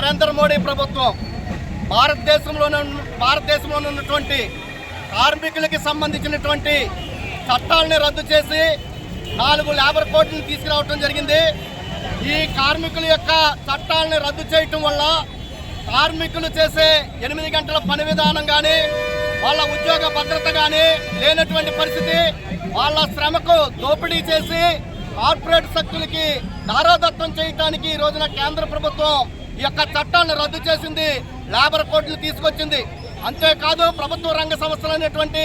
నరేంద్ర మోడీ ప్రభుత్వం భారతదేశంలో భారతదేశంలో ఉన్నటువంటి కార్మికులకి సంబంధించినటువంటి చట్టాలని రద్దు చేసి నాలుగు లేబర్ కోడ్లను తీసుకురావటం జరిగింది. ఈ కార్మికుల యొక్క చట్టాలని రద్దు చేయటం వల్ల కార్మికులు చేసే ఎనిమిది గంటల పని విధానం కానీ వాళ్ళ ఉద్యోగ భద్రత కానీ లేనటువంటి పరిస్థితి. వాళ్ళ శ్రమకు దోపిడీ చేసి కార్పొరేట్ శక్తులకి దారాదత్తం చేయటానికి ఈ రోజున కేంద్ర ప్రభుత్వం ఈ యొక్క చట్టాలను రద్దు చేసింది లేబర్ కోడ్లు తీసుకొచ్చింది. అంతేకాదు ప్రభుత్వ రంగ సంస్థలు అనేటువంటి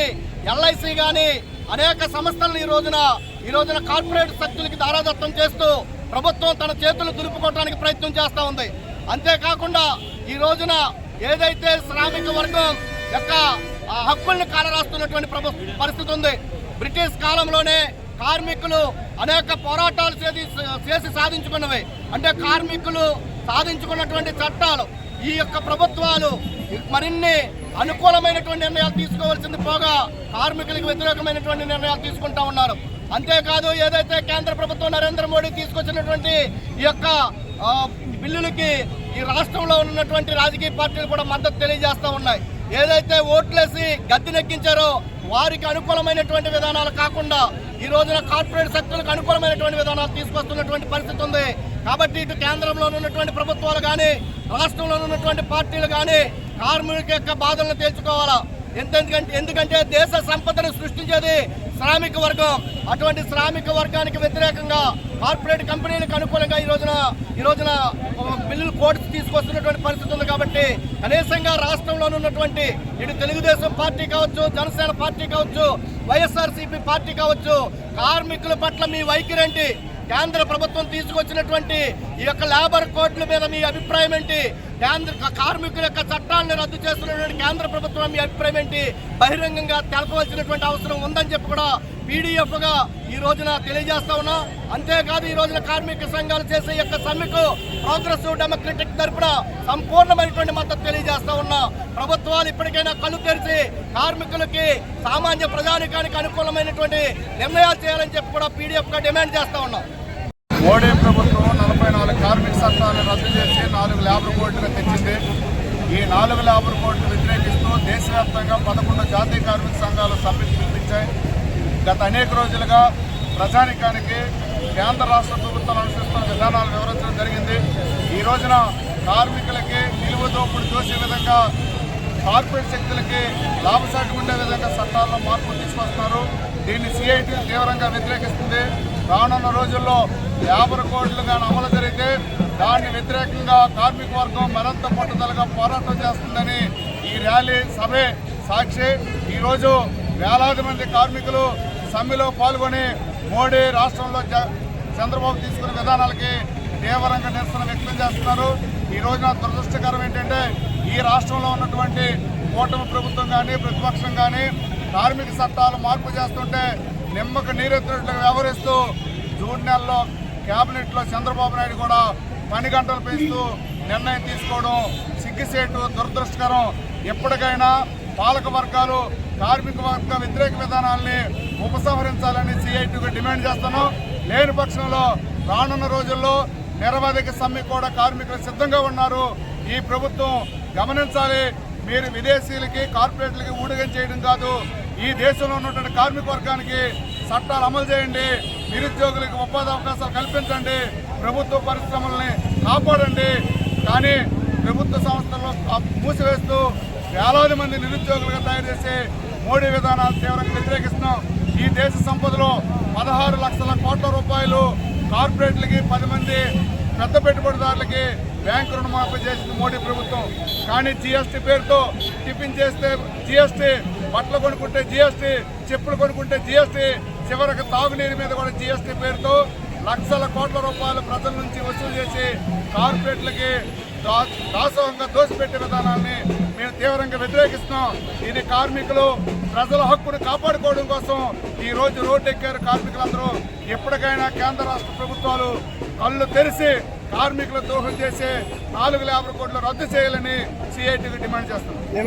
ఎల్ఐసి కానీ అనేక సంస్థలను ఈ రోజున ఈ రోజున కార్పొరేట్ శక్తులకి దారాదత్తం చేస్తూ ప్రభుత్వం తన చేతులు దులుపుకోవడానికి ప్రయత్నం చేస్తూ ఉంది. అంతేకాకుండా ఈ రోజున ఏదైతే శ్రామిక వర్గం యొక్క హక్కుల్ని కాలరాస్తున్నటువంటి ప్రభు పరిస్థితి ఉంది. బ్రిటిష్ కాలంలోనే కార్మికులు అనేక పోరాటాలు చేసి చేసి సాధించుకున్నవి. అంటే కార్మికులు సాధించుకున్నటువంటి చట్టాలు ఈ యొక్క ప్రభుత్వాలు మరిన్ని అనుకూలమైనటువంటి నిర్ణయాలు తీసుకోవాల్సింది పోగా కార్మికులకు వ్యతిరేకమైనటువంటి నిర్ణయాలు తీసుకుంటా ఉన్నారు. అంతేకాదు ఏదైతే కేంద్ర ప్రభుత్వం నరేంద్ర మోడీ తీసుకొచ్చినటువంటి ఈ యొక్క బిల్లులకి ఈ రాష్ట్రంలో ఉన్నటువంటి రాజకీయ పార్టీలు కూడా మద్దతు తెలియజేస్తూ ఉన్నాయి. ఏదైతే ఓట్లేసి గద్దెనెక్కించారో వారికి అనుకూలమైనటువంటి విధానాలు కాకుండా ఈ రోజున కార్పొరేట్ శక్తులకు అనుకూలమైనటువంటి విధానాలు తీసుకొస్తున్నటువంటి పరిస్థితి ఉంది. కాబట్టి ఇటు కేంద్రంలో ఉన్నటువంటి ప్రభుత్వాలు కానీ రాష్ట్రంలో ఉన్నటువంటి పార్టీలు కానీ కార్మికుల యొక్క బాధలను తెలుసుకోవాలా ఎందుకంటే ఎందుకంటే దేశ సంపదను సృష్టించేది శ్రామిక వర్గం అటువంటి శ్రామిక వర్గానికి వ్యతిరేకంగా కార్పొరేట్ కంపెనీలకు అనుకూలంగా ఈ రోజున ఈ రోజున బిల్లులు కోర్టు తీసుకొస్తున్నటువంటి పరిస్థితి ఉంది కాబట్టి కనీసంగా రాష్ట్రంలో ఉన్నటువంటి ఇటు తెలుగుదేశం పార్టీ కావచ్చు జనసేన పార్టీ కావచ్చు వైఎస్ఆర్సీపీ పార్టీ కావచ్చు కార్మికుల పట్ల మీ వైఖరి ఏంటి కేంద్ర ప్రభుత్వం తీసుకొచ్చినటువంటి ఈ యొక్క లేబర్ కోడ్ల మీద మీ అభిప్రాయం ఏంటి? కేంద్ర కార్మికుల యొక్క చట్టాలను రద్దు చేస్తున్నటువంటి కేంద్ర ప్రభుత్వం మీ అభిప్రాయం ఏంటి? బహిరంగంగా తెలపవలసినటువంటి అవసరం ఉందని చెప్పి కూడా పీడీఎఫ్గా ఈ రోజున తెలియజేస్తా ఉన్నాం. అంతేకాదు ఈ రోజున కార్మిక సంఘాలు చేసే యొక్క సమ్మెకు ప్రోగ్రెసివ్ డెమోక్రటిక్ తరపున సంపూర్ణమైనటువంటి మద్దతు తెలియజేస్తా ఉన్నా. ప్రభుత్వాలు ఇప్పటికైనా కళ్ళు తెరిచి కార్మికులకి సామాన్య ప్రజానికానికి అనుకూలమైనటువంటి నిర్ణయాలు చేయాలని చెప్పి కూడా పీడీఎఫ్గా డిమాండ్ చేస్తా ఉన్నాం. మోడీ ప్రభుత్వం నలభై నాలుగు కార్మిక చట్టాలను రద్దు చేసి నాలుగు లేబర్ కోడ్లుగా తెచ్చింది. ఈ నాలుగు లేబర్ కోర్టులు వ్యతిరేకిస్తూ దేశవ్యాప్తంగా పదకొండు జాతీయ కార్మిక సంఘాలు సభ్యులు పిలిపించాయి. గత అనేక రోజులుగా ప్రజానికానికి కేంద్ర రాష్ట్ర ప్రభుత్వాలు అనుసరిస్తున్న విధానాలు వివరించడం జరిగింది. ఈ రోజున కార్మికులకి నిలువ దోపుడు చూసే విధంగా కార్పొరేట్ శక్తులకి లాభసాటి ఉండే విధంగా చట్టాల్లో మార్పులు తీసుకొస్తున్నారు. దీన్ని సిఐటి తీవ్రంగా వ్యతిరేకిస్తుంది. రానున్న రోజుల్లో యాభై కోట్లుగా కానీ అమలు జరిగితే దాన్ని వ్యతిరేకంగా కార్మిక వర్గం మరింత పట్టుదలగా పోరాటం చేస్తుందని ఈ ర్యాలీ సభే సాక్షి. ఈరోజు వేలాది మంది కార్మికులు సమ్మెలో పాల్గొని మోడీ రాష్ట్రంలో చంద్రబాబు తీసుకున్న విధానాలకి తీవ్రంగా నిరసన వ్యక్తం చేస్తున్నారు. ఈ రోజున దురదృష్టకరం ఏంటంటే ఈ రాష్ట్రంలో ఉన్నటువంటి కూటమి ప్రభుత్వం కానీ ప్రతిపక్షం కానీ కార్మిక చట్టాలు మార్పు చేస్తుంటే నిమ్మకు నీరెత్తినట్లుగా వ్యవహరిస్తూ జూన్ నెలలో కేబినెట్లో చంద్రబాబు నాయుడు కూడా పని గంటలు పెంచుతూ నిర్ణయం తీసుకోవడం సిగ్గుసేటు దురదృష్టకరం. ఎప్పటికైనా పాలక వర్గాలు కార్మిక వర్గ వ్యతిరేక విధానాల్ని ఉపసంహరించాలని సిఐటికి డిమాండ్ చేస్తున్నాం. లేని పక్షంలో రానున్న రోజుల్లో నిరవధిక సమ్మె కూడా కార్మికులు సిద్ధంగా ఉన్నారు. ఈ ప్రభుత్వం గమనించాలి. మీరు విదేశీయులకి కార్పొరేట్లకి ఊడిగం చేయడం కాదు. ఈ దేశంలో ఉన్నటువంటి కార్మిక వర్గానికి చట్టాలు అమలు చేయండి నిరుద్యోగులకు ఉపాధి అవకాశాలు కల్పించండి ప్రభుత్వ పరిశ్రమల్ని కాపాడండి. కానీ ప్రభుత్వ సంస్థలను మూసివేస్తూ వేలాది మంది నిరుద్యోగులుగా తయారు చేసే మోడీ విధానాలు తీవ్రంగా వ్యతిరేకిస్తున్నాం. ఈ దేశ సంపదలో పదహారు లక్షల కోట్ల రూపాయలు కార్పొరేట్లకి పది మంది పెద్ద పెట్టుబడిదారులకి బ్యాంకు రుణమాఫీ చేసింది మోడీ ప్రభుత్వం. కానీ జీఎస్టీ పేరుతో టిఫిన్ చేస్తే జీఎస్టీ బట్టలు కొనుక్కుంటే జీఎస్టీ చెప్పులు కొనుక్కుంటే జీఎస్టీ చివరికి తాగునీరు మీద కూడా జీఎస్టీ పేరుతో లక్షల కోట్ల రూపాయలు ప్రజల నుంచి వసూలు చేసి కార్పొరేట్లకి దాసోహంగా దోసిపెట్టే విధానాన్ని మేము తీవ్రంగా వ్యతిరేకిస్తున్నాం. ఇది కార్మికులు ప్రజల హక్కును కాపాడుకోవడం కోసం ఈ రోజు రోడ్డు ఎక్కారు కార్మికులందరూ. ఎప్పటికైనా కేంద్ర రాష్ట్ర ప్రభుత్వాలు కళ్ళు తెరిచి కార్మికుల దోహం చేసే నాలుగు లేబర్ కోట్లు రద్దు చేయాలని సిఐటికి డిమాండ్ చేస్తున్నాం.